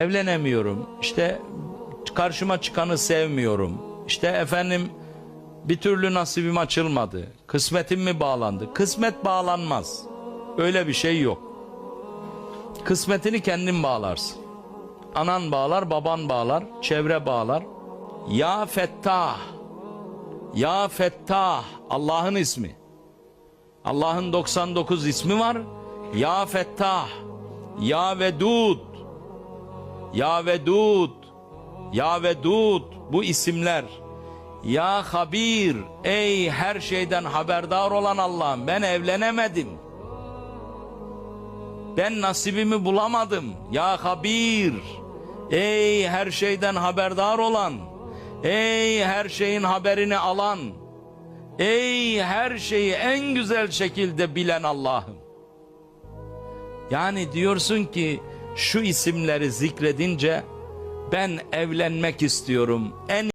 Evlenemiyorum. İşte karşıma çıkanı sevmiyorum. İşte efendim bir türlü nasibim açılmadı. Kısmetim mi bağlandı? Kısmet bağlanmaz. Öyle bir şey yok. Kısmetini kendin bağlarsın. Anan bağlar, baban bağlar, çevre bağlar. Ya Fettah. Ya Fettah. Allah'ın ismi. Allah'ın 99 ismi var. Ya Fettah. Ya Vedud. Ya Vedud. Ya Vedud. Bu isimler. Ya Habir. Ey her şeyden haberdar olan Allah'ım. Ben evlenemedim. Ben nasibimi bulamadım. Ya Habir. Ey her şeyden haberdar olan. Ey her şeyin haberini alan. Ey her şeyi en güzel şekilde bilen Allah'ım. Yani diyorsun ki şu isimleri zikredince ben evlenmek istiyorum. En